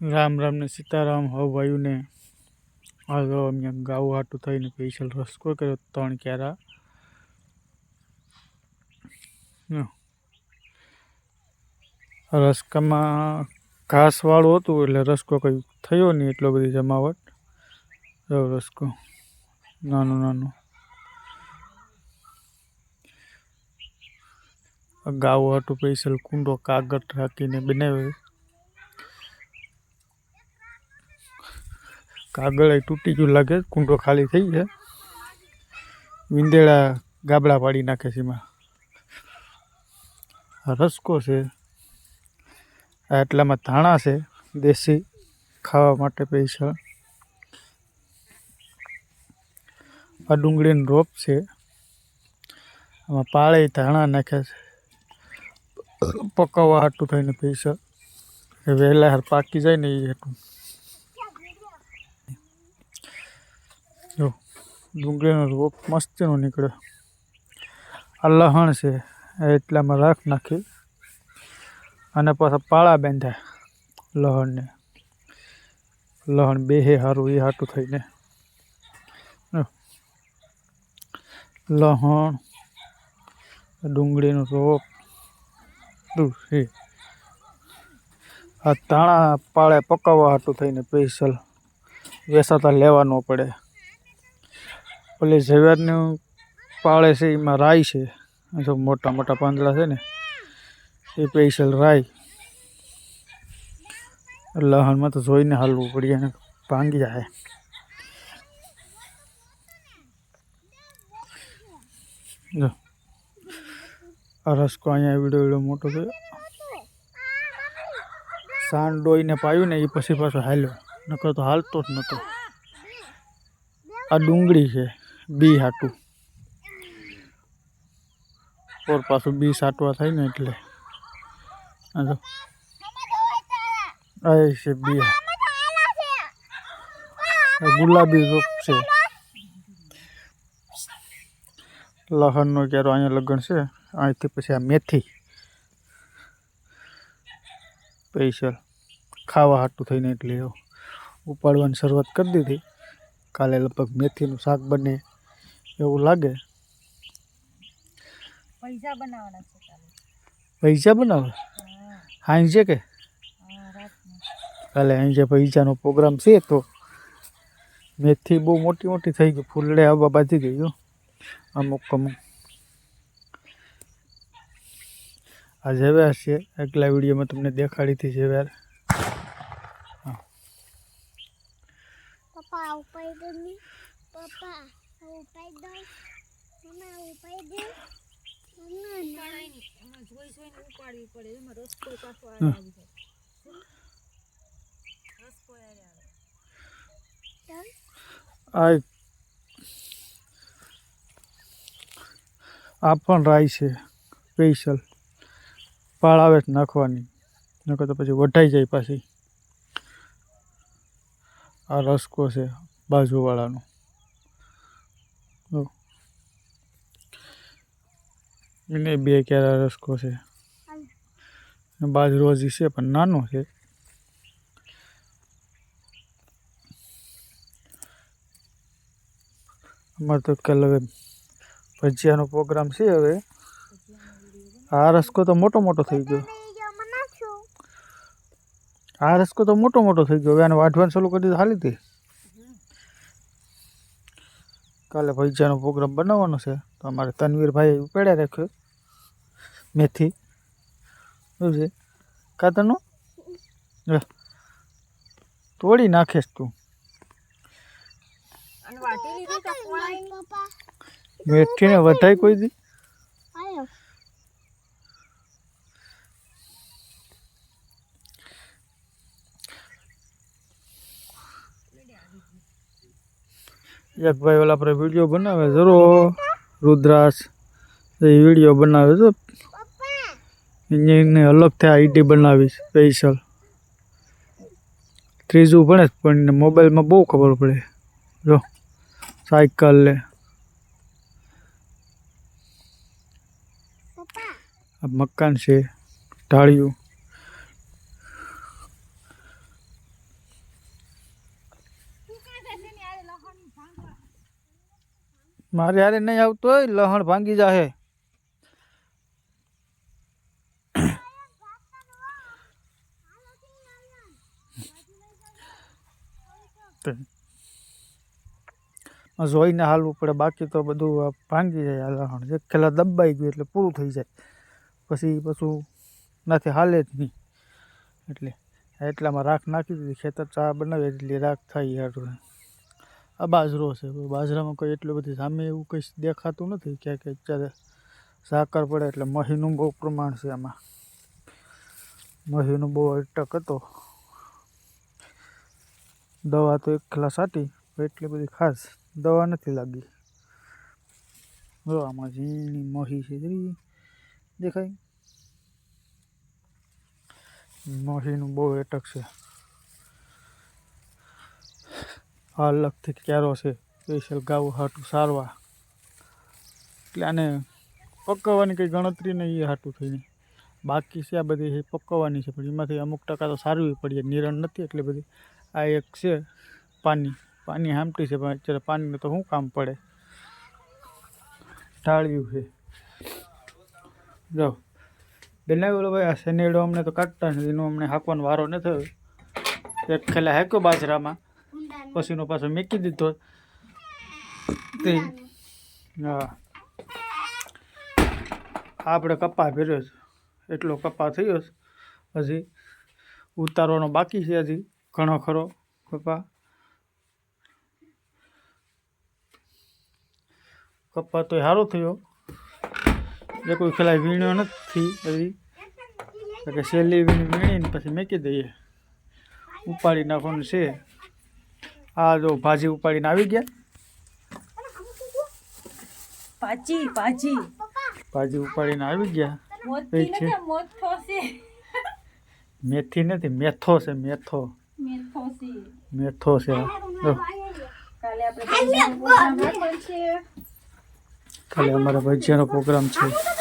રામ રામ ને સીતારામ હવ ભાઈઓને આ જો અમે ગાવું હાટું થઈને સ્પેશિયલ રસકો કર્યો ત્રણ ક્યારા. રસકામાં ઘાસવાળું હતું એટલે રસકો કંઈ થયો નહીં એટલો બધી જમાવટ. રસકો. નાનો નાનો. ગાવું હાટું સ્પેશિયલ કુંડો કાગળ રાખીને બનાવ્યો. કાગળ તૂટી ગયું લાગે, કુંડો ખાલી થઈ છે વિંદેડા ગાબડા પાડી નાખે છે એમાં. રસકો છે. એટલામાં ધાણા છે, દેશી, ખાવા માટે પૈસા આ ડુંગળીનો રોપ છે. આમાં પાળે ધાણા નાખ્યા છે. પકાવવા હાટું થઈને પૈસા વહેલા હાર પાકી જાય ને એ હાટું જો ડુંગળીનો રોપ મસ્તીનો નીકળ્યો આ લહણ છે એટલામાં રાખ નાખી અને પાછા પાળા બાંધ્યા લહણને. લહણ બેહે સારું એ હાટું થઈને. લહણ, ડુંગળીનો રોપ છે. આ તાણા પાળે પકાવવા હાટું થઈને સ્પેશિયલ વેસાતા લેવા ન પડે. પેલી ઝવેરનું પાળે છે, એમાં રાઈ છે. જો મોટા મોટા પાંદડા છે ને, એ સ્પેશિયલ રાઈ. લહણમાં તો જોઈને હાલવું પડે અને ભાંગી જાય. જો. આ રસકો અહીંયા વીડિયો વીડિયો મોટો થયો. સાંડ ડોઈને પાયું ને, એ પછી પાછો હાલ્યો. નકર તો હાલતો જ નહોતો આ ડુંગળી છે. બી હાટું. ઓર પાછું બી સાટવા થાય ને એટલે. છે બી ગુલાબી રોપ છે. લહણનો ક્યારો અહીંયા લગ્ન છે. અહીંથી પછી આ મેથી. સ્પેશિયલ. ખાવા હાટું થઈને એટલે ઉપાડવાની શરૂઆત કરી દીધી. કાલે લગભગ મેથીનું શાક બને. એવું લાગે પૈસા બનાવવાના છે કાલે પૈસા બનાવે હાઈ છે કે હા રાતના કાલે અહીં જે પૈસાનો પ્રોગ્રામ છે તો મેથી બહુ મોટી મોટી થઈ ગઈ ફૂલડે આવવા બાજી ગઈ હો અમુક અમુક આ જેવ્યાર છે આગલા વિડીયોમાં તમને દેખાડી હતી જેવ્યાર પપ્પા ઉપાય દે ને પપ્પા ઉપાય દો મમ્મા ઉપાય દે મમ્મા ના એમાં જોઈ જોઈને ઉપાડવી પડે એમાં રસકો પાછો આવી જાય રસકો આવે આ પણ રાઈ છે, સ્પેશિયલ. પાળ આવે નાખવાની, નકર તો પછી વઢાઈ જાય પાછી. આ રસકો છે, બાજુવાળાનો જો. એને બે ક્યારે રસકો છે. બાજરો હજી છે, પણ નાનો છે. અમારે તો કાલ હવે ભજીયાનો પ્રોગ્રામ છે હવે. આ રસકો તો મોટો મોટો થઈ ગયો. આ રસકો તો મોટો મોટો થઈ ગયો. હવે આને વાઢવાનું ચાલુ કરી દીધું. હાલી હતી કાલે ભજીયાનો પ્રોગ્રામ બનાવવાનો છે. તો અમારે તનવીરભાઈ ઉપાડ્યા રાખ્યો. મેથી. શું છે. કાતરનું તોડી નાખેશ તું. મેથીને વધાય કોઈ દી? એક ઓલા આપણે વીડિયો બનાવે જરો રુદ્રાસ, એ વીડિયો બનાવે છે. એને અલગથી આઈડી બનાવી સ્પેશિયલ ત્રીજું ભણે પણ મોબાઈલમાં બહુ ખબર પડે. જો, સાયકલ લે. મકાન છે, ઢાળિયું. મારે હારે નહીં આવતો હોય, લહણ ભાંગી જાહે. જોઈને હાલવું પડે, બાકી તો બધું ભાંગી જાય લહણ. એક ખેલા દબાઈ ગયું એટલે પૂરું થઈ જાય. પછી પાછું નાથી હાલે જ નહીં. એટલે એટલામાં રાખ નાખી દીધી, ખેતર ચા બનાવી એટલી રાખ થાય હારું. આ બાજરો છે. બાજરામાં કોઈ એટલું બધી સામે એવું કંઈ દેખાતું નથી ક્યાંક અત્યારે સાકર પડે એટલે મહીનું બહુ પ્રમાણ છે આમાં. મહીનું બહુ અટક હતો. દવા તો એક ખલા સાટી એટલી બધી ખાસ દવા નથી લાગી. જો આમાં ઝીણી મહી છે દેખાય? મહીનું બહુ અટક છે. આ અલગથી ક્યારો છે, સ્પેશિયલ ગાવું હાટું સારવા એટલે આને પકવવાની કંઈ ગણતરી નહીં એ હાટું થઈને. બાકી છે આ બધી પકવવાની છે, પણ એમાંથી અમુક ટકા તો સારવી પડીએ નિરણ નથી એટલે બધી. આ એક છે પાની. પાની હામટી છે, પણ અત્યારે પાણીનું તો શું કામ પડે? ટાળ્યું છે. જો બનાવેલો ભાઈ, આ શનેડો અમને તો કાઢતા નથી, એનો અમને હાંકવાનો વારો ન થયો એક ખેલા હાંક્યો બાજરામાં. પછીનો પાછો મેકી દીધો. તે હા. આપણે કપા ફેર્યો છે. એટલો કપા થયો છે. હજી ઉતારવાનો બાકી છે હજી ઘણો ખરો કપા કપા તો સારો થયો. એ કોઈ ખેલાય વીણ્યો નથી હજી. કે સહેલી વીણી વીણીને પછી મેકી દઈએ. ઉપાડી નાખવાનું છે. આ જો ભાજી ઉપાડીને આવી ગયા. પાચી પાચી ભાજી ઉપાડીને આવી ગયા. મોતી નથી મોથો છે. મેથી નથી મેથો છે મેથો. મેથો છે. મેથો છે. કાલે આપણે ભજીયાનો પ્રોગ્રામ છે. ખાલી અમારા ભજીયાનો પ્રોગ્રામ છે.